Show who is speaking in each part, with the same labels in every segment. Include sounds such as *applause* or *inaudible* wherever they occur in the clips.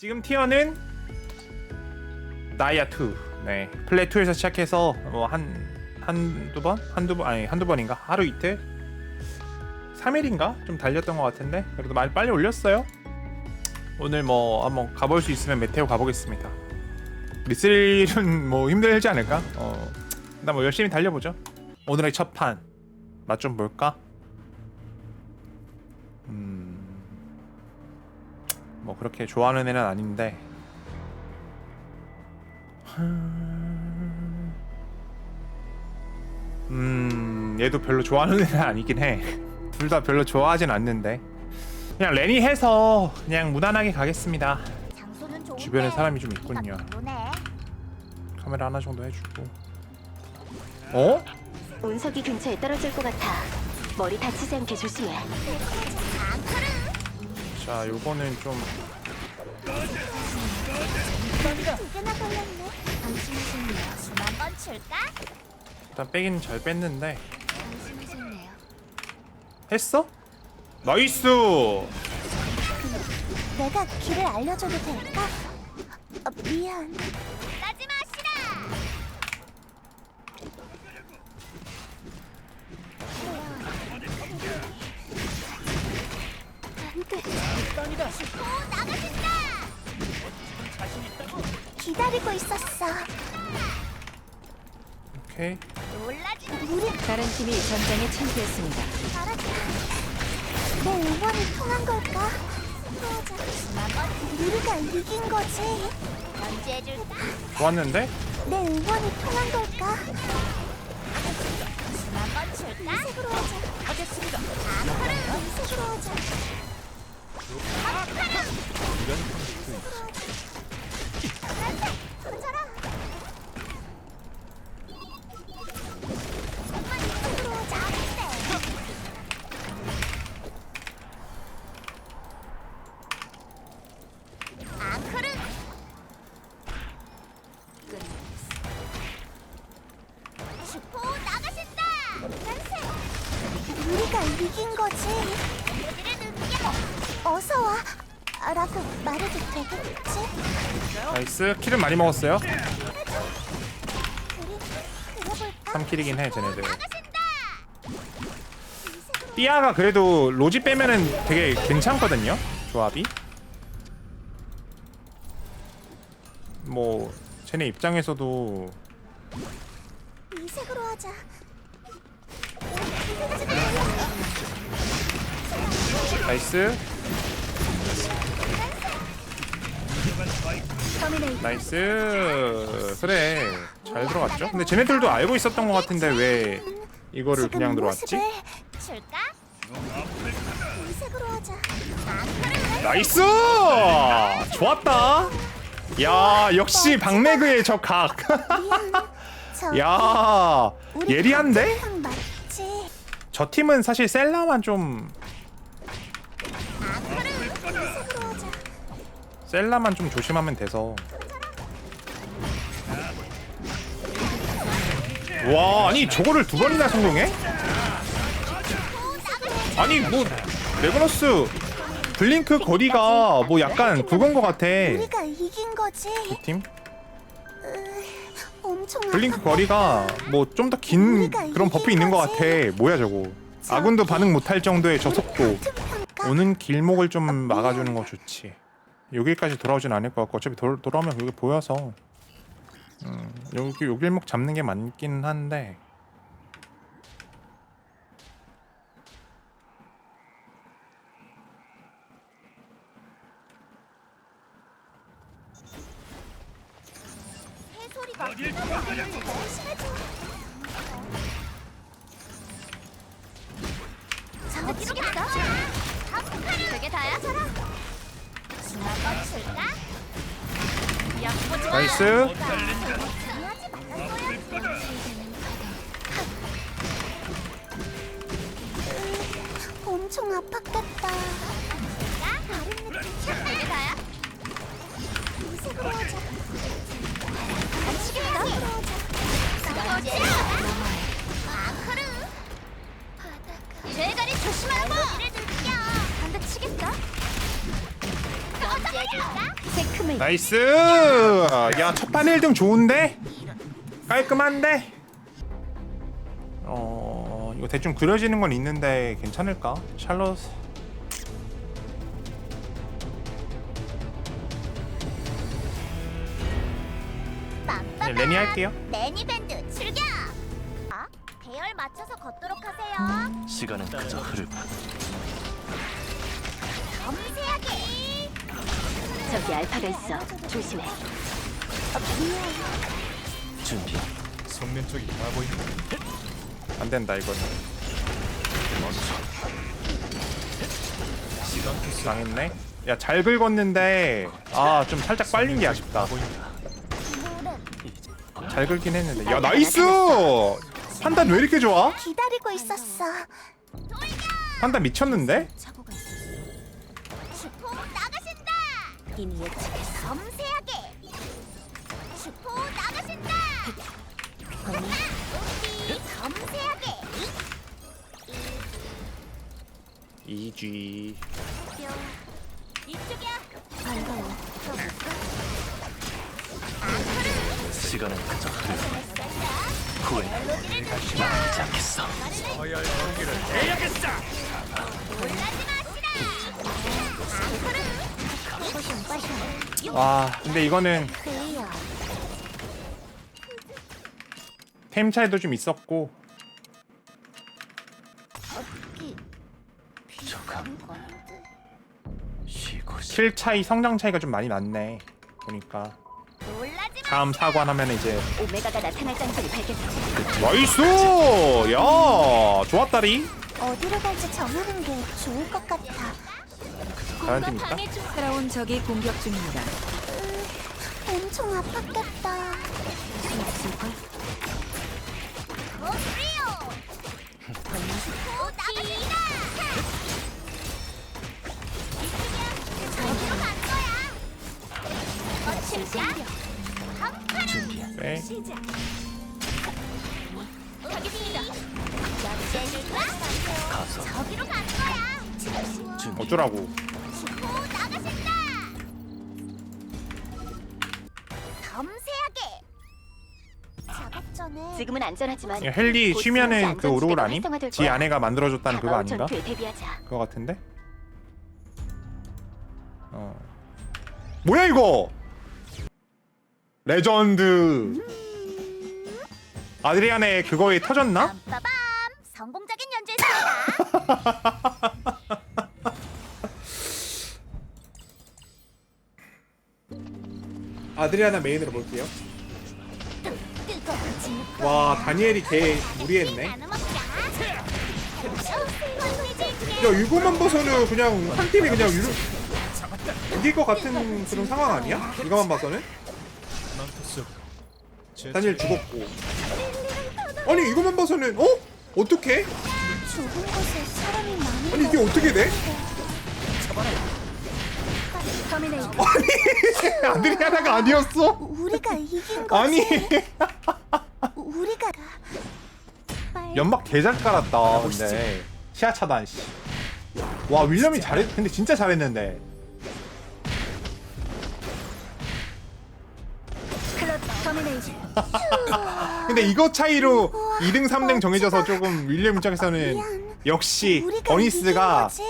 Speaker 1: 지금 티어는 나이아 2. 네. 플레이 2에서 시작해서 뭐한 한두 번? 한두 번 아니 한두 번인가? 하루 이틀? 3일인가? 좀 달렸던 것 같은데 그래도 많이 빨리 올렸어요. 오늘 뭐 한번 가볼 수 있으면 메테오 가보겠습니다. 미스릴은 뭐 힘들지 않을까? 어, 일단 뭐 열심히 달려보죠. 오늘의 첫 판. 맛 좀 볼까? 뭐 그렇게 좋아하는 애는 아닌데. 음, 얘도 별로 좋아하는 애는 아니긴 해. 둘 다 별로 좋아하진 않는데. 그냥 레니 해서 그냥 무난하게 가겠습니다.
Speaker 2: 장소는 좋은데
Speaker 1: 주변에 사람이 좀 있군요. 카메라 하나 정도 해주고. 어?
Speaker 3: 운석이 근처에 떨어질 것 같아. 머리 다치지 않게 조심해.
Speaker 1: 자, 요거는 좀? 일단 빼긴 잘 뺐는데. 했어? 나이스.
Speaker 2: 내가 길을 알려줘도 될까? 어, 미안. 나지 마 시라. 오, 나가신다. 기다리고 있었어.
Speaker 1: 오케이.
Speaker 2: 놀라지 우리
Speaker 3: 다른 팀이 전장에 참패했습니다.
Speaker 2: 잘했다. 내 응원이 통한 걸까? 그러자. 우리가 이긴 거지.
Speaker 1: 좋았는데?
Speaker 2: 내 응원이 통한 걸까? 한번? 이색으로 하자. 하겠습니다. 정말 이색으로 하자. 슈퍼 나가신다! 이긴 거지. 어서 와! 라고 말해도 되겠지?
Speaker 1: 나이스. 킬은 많이 먹었어요.
Speaker 2: 우리 그려볼까?
Speaker 1: 3킬이긴 해, 쟤네들.
Speaker 2: 나가신다!
Speaker 1: 삐아가 그래도 로지 빼면은 되게 괜찮거든요. 조합이. 뭐 쟤네 입장에서도
Speaker 2: 이 색으로 하자.
Speaker 1: 나이스. 나이스. 그래. 잘 들어갔죠? 근데 쟤네들도 알고 있었던 것 같은데 왜 이거를 그냥 들어왔지? 나이스! 좋았다. 야, 역시 박매그의 *laughs* 저 각.
Speaker 2: 저
Speaker 1: 야, 예리한데? 저 팀은 사실 셀라만 좀
Speaker 2: 이색으로 하자.
Speaker 1: 셀라만 좀 조심하면 돼서. 와, 아니 저거를 두 번이나 성공해? 아니 뭐 레그너스 블링크 거리가 뭐 약간 그건 것 같아.
Speaker 2: 우리가 이긴 거지.
Speaker 1: 이 팀?
Speaker 2: 엄청
Speaker 1: 블링크. 거리가 뭐 좀 더 긴 그런 버프 있는 것 같아. 뭐야 저거? 아군도 반응 못할 정도의 저 속도. 오는 길목을 좀 막아주는 거 좋지. 여기까지 돌아오진 않을 것 같고 어차피 돌, 돌아오면 여기 보여서 음, 여기 요 길목 잡는 게 맞긴 한데
Speaker 2: 소리가 심해져. 잡아주겠다. 그게 다야?
Speaker 1: 나이스
Speaker 2: 엄청 아팠겠다. 다른 느낌.
Speaker 1: 나이스. 야 첫판 1등 좋은데? 깔끔한데? 어 이거 대충 그려지는 건 있는데 괜찮을까? 샬롯. 네, 레니 할게요.
Speaker 2: 레니 밴드 출격. 아, 배열 맞춰서 걷도록 하세요.
Speaker 4: 시간은 그저 흐르고
Speaker 3: 저기 알파가 있어. 조심해.
Speaker 4: 준비
Speaker 5: 성면 쪽이 나 보인다.
Speaker 1: 안 된다 이거는
Speaker 5: 시간 투수
Speaker 1: 망했네 야 잘 긁었는데 아 좀 살짝 빨린 게 아쉽다
Speaker 5: 보인다.
Speaker 1: 잘 긁긴 했는데 야 나이스 판단 왜 이렇게 좋아?
Speaker 2: 기다리고 있었어.
Speaker 1: 판단 미쳤는데?
Speaker 2: 이미 예측했어. 섬세하게. 슈퍼 나가신다. 우리 섬세하게.
Speaker 1: 2G
Speaker 2: 이쪽이야. 반가워.
Speaker 4: 시간은 그저 흐르고 후회는 남지 않겠어
Speaker 5: 서열 경기를
Speaker 1: 와 근데 이거는
Speaker 2: 클리어.
Speaker 1: 템 차이도 좀 있었고 킬 차이 성장 차이가 좀 많이 났네 보니까
Speaker 2: 놀라지 마.
Speaker 1: 다음 사관 하면 이제
Speaker 3: 오메가가 나타날 장소를 발견했지.
Speaker 1: 나이스 야 좋았다리
Speaker 2: 어디로 갈지 정하는 게 좋을 것 같아.
Speaker 1: 다른 팀입니까?
Speaker 6: 살아온 적이 공격 중입니다.
Speaker 2: 엄청 아팠겠다. 어. 어?
Speaker 4: 준비
Speaker 1: 네.
Speaker 2: 거야.
Speaker 4: 준비
Speaker 1: 어쩌라고
Speaker 2: 오, 나가신다. 섬세하게. 작업 전에
Speaker 3: 지금은 안전하지만
Speaker 1: 헬리
Speaker 3: 곧
Speaker 1: 쉬면은 그 오르골
Speaker 3: 안전지대가
Speaker 1: 아님?
Speaker 3: 활성화될
Speaker 1: 지
Speaker 3: 거야.
Speaker 1: 아내가 만들어줬다는 그거
Speaker 3: 다가올
Speaker 1: 아닌가?
Speaker 3: 전투에 대비하자.
Speaker 1: 그거 같은데? 어 뭐야 이거 레전드 아드리안의 그거에 터졌나?
Speaker 2: 빰빠밤 성공적인 연주였습니다. *laughs*
Speaker 1: 아드리아나 메인으로 볼게요 와 다니엘이 개 무리했네. 야 이거만 봐서는 그냥 한 팀이 그냥 유로... 이길 것 같은 그런 상황 아니야? 이거만 봐서는? 다니엘 죽었고 아니 이거만 봐서는 어? 어떻게? 아니 이게 어떻게 돼?
Speaker 6: 터미네이터
Speaker 1: 아드리아나가 아니었어?
Speaker 2: 우리가 이긴 거지.
Speaker 1: 아니
Speaker 2: 우리가 빨리
Speaker 1: 연막 개잘 깔았다 근데 시야 차단 씨. 와 윌리엄이 잘했 근데 진짜 잘했는데
Speaker 6: 클럽 터미네이터 *laughs*
Speaker 1: 근데 이거 차이로 2등 3등 정해져서 조금 윌리엄 입장에서는
Speaker 2: 미안.
Speaker 1: 역시
Speaker 2: 우리가 거지.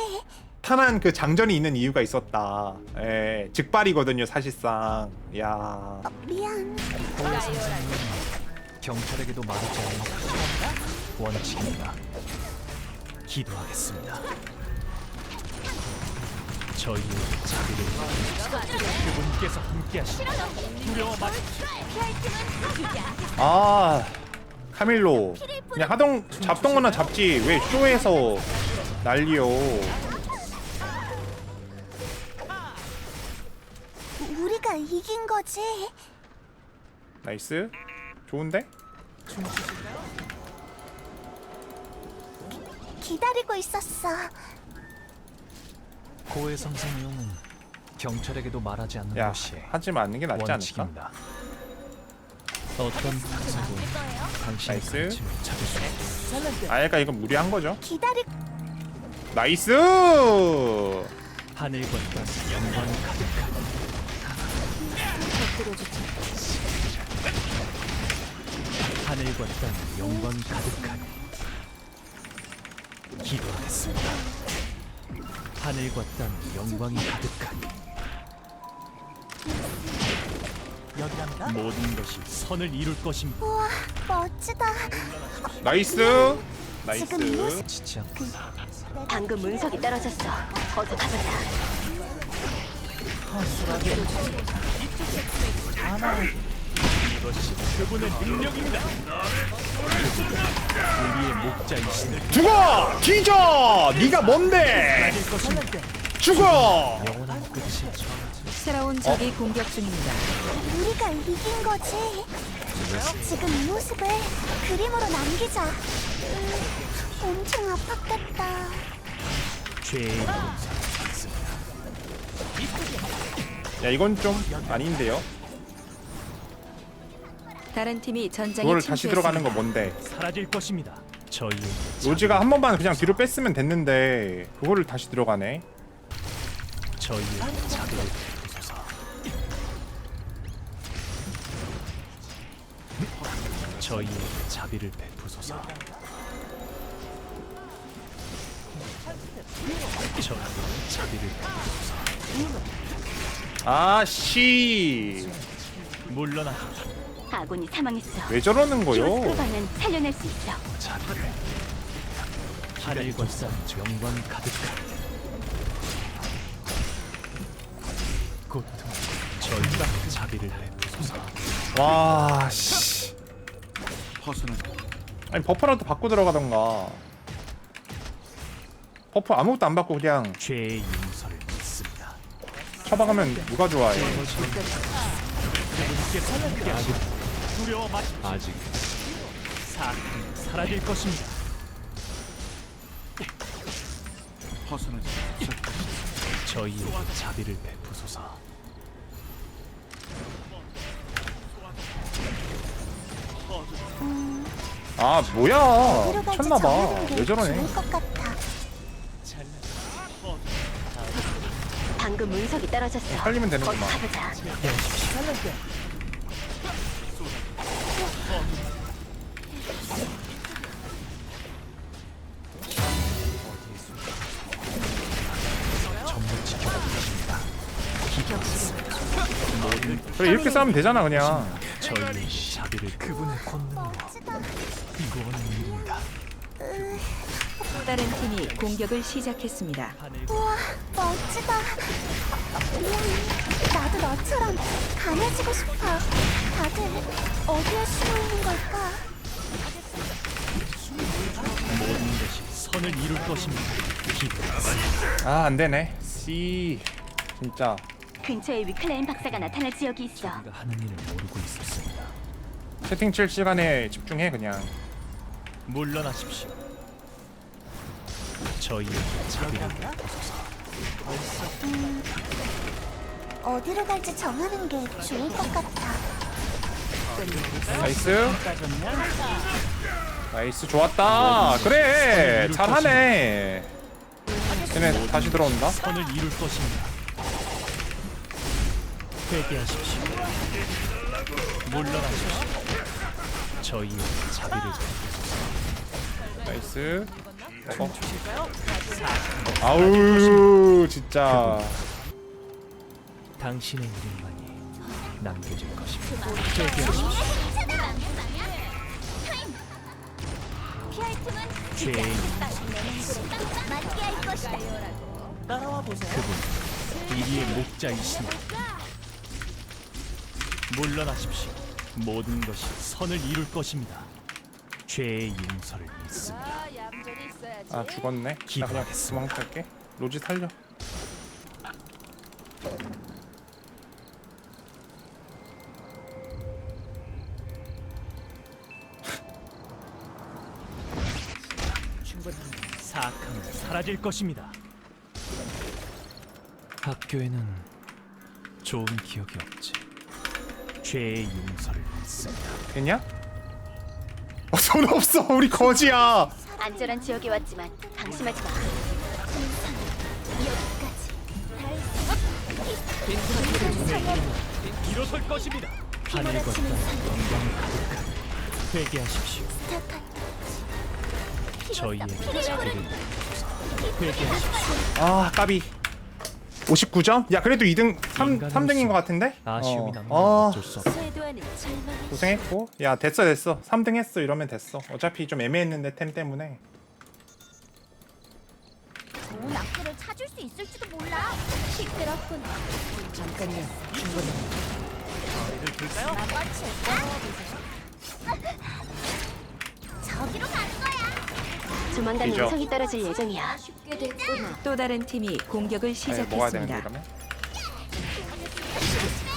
Speaker 1: 탄한 그 장전이 있는 이유가 있었다 예 즉발이거든요 사실상 야
Speaker 2: 미안.
Speaker 5: 경찰에게도 말하지 않는 원칙입니다. 기도하겠습니다. 저희의 자비를 그분께서 함께하시고 두려워 마십시오.
Speaker 1: 아 카밀로 그냥 하던 잡던 거나 잡지 왜 쇼에서 난리요
Speaker 2: 거지.
Speaker 1: 나이스 좋은데?
Speaker 2: 기다리고 있었어.
Speaker 5: 고해성 생명은 경찰에게도 말하지 않는
Speaker 1: 야
Speaker 5: 것이
Speaker 1: 하지 않는 게 낫지 않을까?
Speaker 5: 원칙입니다. 어떤 박사도 당신의
Speaker 1: 나이스.
Speaker 5: 가르침을 찾을 수 없습니다.
Speaker 1: 아예가 이거 무리한 거죠
Speaker 2: 기다리
Speaker 1: 나이스
Speaker 5: 하늘과 땅 영광이 가득한
Speaker 7: 보여주지.
Speaker 5: 하늘과 땅 영광 가득하니 기도하겠습니다. 하늘과 땅 영광이 가득하니 모든 것이 선을 이룰 것입니다.
Speaker 7: 우와, 멋지다.
Speaker 1: 나이스 나이스
Speaker 7: 지금 이 모습
Speaker 5: 지지 않고
Speaker 3: 방금 문석이 떨어졌어. 어서 가보자.
Speaker 5: 이것이 그분의 능력입니다. 우리의 목자이시니
Speaker 1: 죽어 뒤져 네가 뭔데. 죽어
Speaker 5: 영원한 끝이
Speaker 8: 새로운 적이 공격 중입니다.
Speaker 7: 우리가 이긴 거지. 지금 이 모습을 그림으로 남기자. 음, 엄청 아팠겠다.
Speaker 5: 죄의
Speaker 1: 야 이건 좀 아닌데요
Speaker 8: 다른 팀이 전장에
Speaker 1: 그거를 다시 들어가는 거. 뭔데
Speaker 5: 사라질 것입니다. 저희의
Speaker 1: 로지가 한 번만 그냥 뒤로 뺐으면 됐는데 그거를 다시 들어가네
Speaker 5: 저희의 자비를 베푸소서. 저희의 자비를 베푸소서. 저희의 자비를 베푸소서.
Speaker 1: 아씨
Speaker 5: 물러나십시오.
Speaker 3: 아군이 사망했어.
Speaker 1: 왜 저러는 거요
Speaker 3: 히오스크바는 살려낼 수 있어.
Speaker 5: 자비를 하늘과 땅 영광 가득한 고통 저희가 자비를 베푸소서.
Speaker 1: 와씨 아니 버퍼라도 받고 들어가던가 버퍼 아무것도 안 받고 그냥
Speaker 5: 죄의.
Speaker 1: 처박으면 누가 좋아해?
Speaker 5: 두려워 아직 사라질 것입니다. 저희의 자비를 베푸소서.
Speaker 1: 아 뭐야? 게왜 저러네
Speaker 7: 좋을 것 같아.
Speaker 3: 방금 문석이 떨어졌어.
Speaker 1: 살리면 되는구만
Speaker 3: 가보자.
Speaker 1: 그래 이렇게 싸우면 되잖아 그냥
Speaker 5: 저희의 자비를 그분의 권능으로
Speaker 7: 멋지다.
Speaker 5: 이루어는 일입니다.
Speaker 8: 다른 팀이 공격을 시작했습니다.
Speaker 7: 우와, 멋지다. 미안해. 나도 너처럼 강해지고 싶어. 다들 어디에 숨어 있는 걸까?
Speaker 5: 모든 것이 선을 이룰 것입니다.
Speaker 1: 아 안 되네 C 진짜
Speaker 3: 근처에 위클레인 박사가 나타날 지역이 있어.
Speaker 5: 하는 일을 모르고 있었습니다.
Speaker 1: 채팅 칠 시간에 집중해 그냥
Speaker 5: 물러나십시오. 저희의 자비를 베푸소서.
Speaker 7: 어디로 갈지 정하는 게 좋을 것 같아.
Speaker 1: 나이스 나이스 좋았다 그래 잘하네 쟤네 다시 들어온다
Speaker 5: 선을 이룰 것입니다. 회개하십시오. 물러나십시오. 저희의 자비를 베푸소서.
Speaker 1: 나이스 먹어 아우 진짜
Speaker 5: 당신의 이름만이 남겨질 것입니다. 그분 이리의 목자이시니 물러나십시오. 모든 것이 선을 이룰 것입니다. 죄의 용서를 믿습니다.
Speaker 1: 아 죽었네 나 그냥
Speaker 5: 기도하겠습니다.
Speaker 1: 도망갈게 로지 살려
Speaker 5: 사악함은 사라질 것입니다. 학교에는 좋은 기억이 없지. 죄의 용서를 믿습니다.
Speaker 1: 됐냐? 어, 손 없어 우리 거지야
Speaker 3: 안전한 지역에 왔지만 방심하지 마.
Speaker 7: 여기까지.
Speaker 5: 일어설 것입니다. 하늘과 땅 영광 가득한 회개하십시오. 회개하십시오.
Speaker 1: 아 까비 59점? 야 그래도 2등 3,
Speaker 5: 인간으로서
Speaker 1: 3등인 것 같은데?
Speaker 5: 아쉬움이 남는
Speaker 1: 어,
Speaker 5: 어쩔 수 없다.
Speaker 1: 고생했고 야 됐어 됐어 3등 했어 이러면 됐어 어차피 좀 애매했는데 템 때문에
Speaker 2: 좋은 악기를 찾을 수 있을지도 몰라. 시끄럽군.
Speaker 6: 잠깐요. 충분합니다.
Speaker 2: 저기로 가는 거야.
Speaker 3: 조만간
Speaker 1: 이죠.
Speaker 3: 음성이 떨어질 예정이야.
Speaker 2: 쉽게 됐구나.
Speaker 6: 또 다른 팀이 공격을
Speaker 1: 아니, 먹어야 되는데
Speaker 6: 시작했습니다.
Speaker 1: 이러면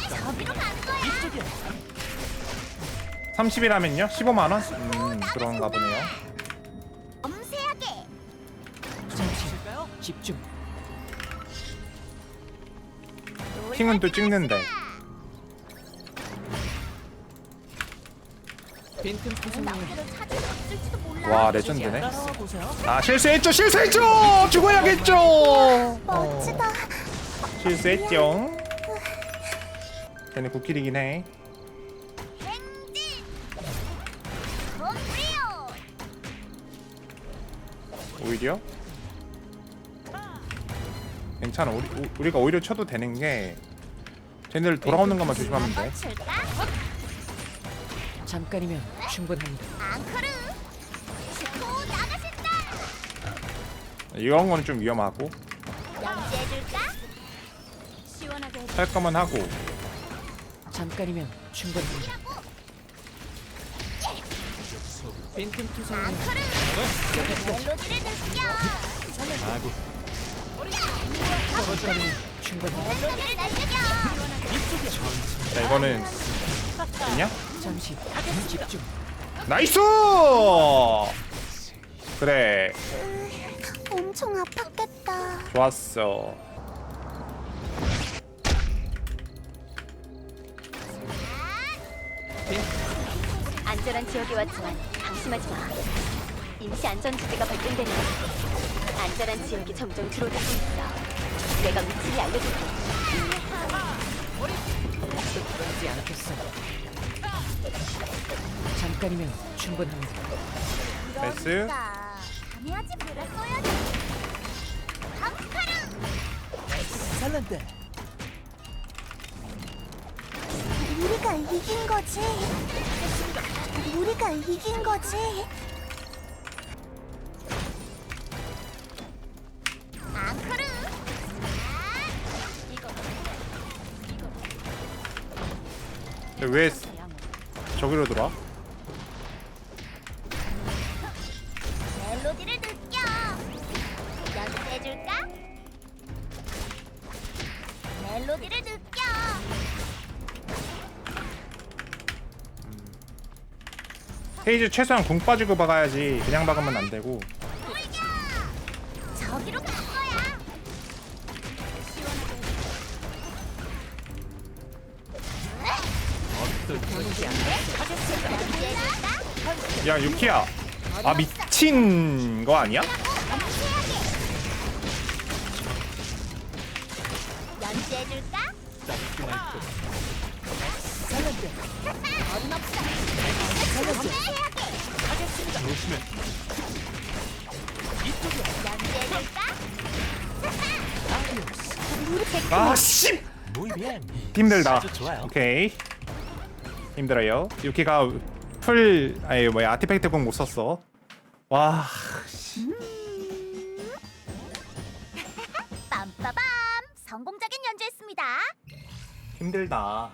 Speaker 2: 저기로 가는 거야.
Speaker 1: 30이라면요? 15만원? 음 그런가 보네요.
Speaker 2: 엄세하게.
Speaker 6: 집중.
Speaker 1: 킹은 또 찍는데.
Speaker 2: 찾을 수 몰라.
Speaker 1: 와 레전드네. 아 실수했죠 실수했죠! 죽어야겠죠!
Speaker 2: 멋지다.
Speaker 1: 실수했죠 걔네 국길이긴 해. 오히려? 괜찮아. 우리, 우- 우리가 오히려 쳐도 되는 게 쟤네들 돌아오는 것만 조심하면 돼?
Speaker 6: 잠깐이면 충분합니다.
Speaker 1: 이런 거는 좀 위험하고. 할 거면 하고
Speaker 6: 잠깐이면 충분합니다.
Speaker 2: 멜로디를 느껴.
Speaker 5: 아구
Speaker 6: 충분합니다.
Speaker 2: 멜로디를 느껴.
Speaker 1: 자 이거는 있냐?
Speaker 6: 잠시 집중.
Speaker 1: 나이스 그래
Speaker 2: 엄청 아팠겠다.
Speaker 1: 좋았어
Speaker 3: 안전한 지역에 왔지만 방심하지 마. 임시 안전지대가 발견되면 안전한 지역이 점점 줄어들고 있어. 내가 위치를 알려줄게.
Speaker 6: 그러지 않겠어. 잠깐이면 충분합니다.
Speaker 1: 나이스
Speaker 2: 감해하지 그랬어야지. 앙크르. 우리가 이긴 거지. 우리가 이긴 거지. 앙크르. 이거
Speaker 1: 근데 왜 저기로 돌아?
Speaker 2: 멜로디를 느껴. 연주해줄까? 멜로디를 느껴.
Speaker 1: 페이지 최소한 궁 빠지고 박아야지 그냥 박으면 안 되고
Speaker 2: 저기로 갈 거야. 연주해줄까?
Speaker 1: 야 유키야 아 미친 거 아니야?
Speaker 2: 연주해줄까?
Speaker 1: 아 씨
Speaker 4: Muy bien.
Speaker 1: 힘들다
Speaker 4: 아주 좋아요.
Speaker 1: 오케이 힘들어요 유키가 풀 아니 뭐야 아티팩트 공 못 썼어 와
Speaker 2: 빰빠밤! 성공적인 연주였습니다.
Speaker 1: 힘들다